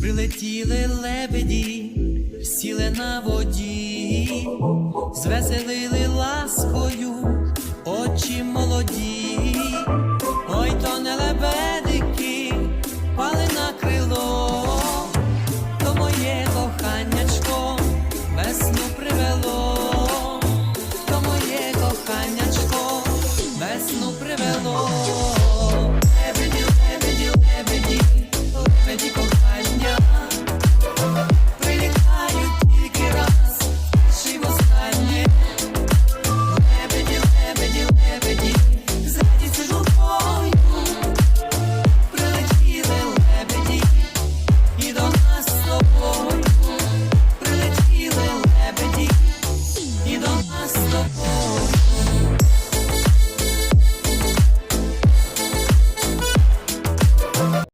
Прилетіли лебеді, сіли на воді, звеселили ласкою очі молоді, Christmas.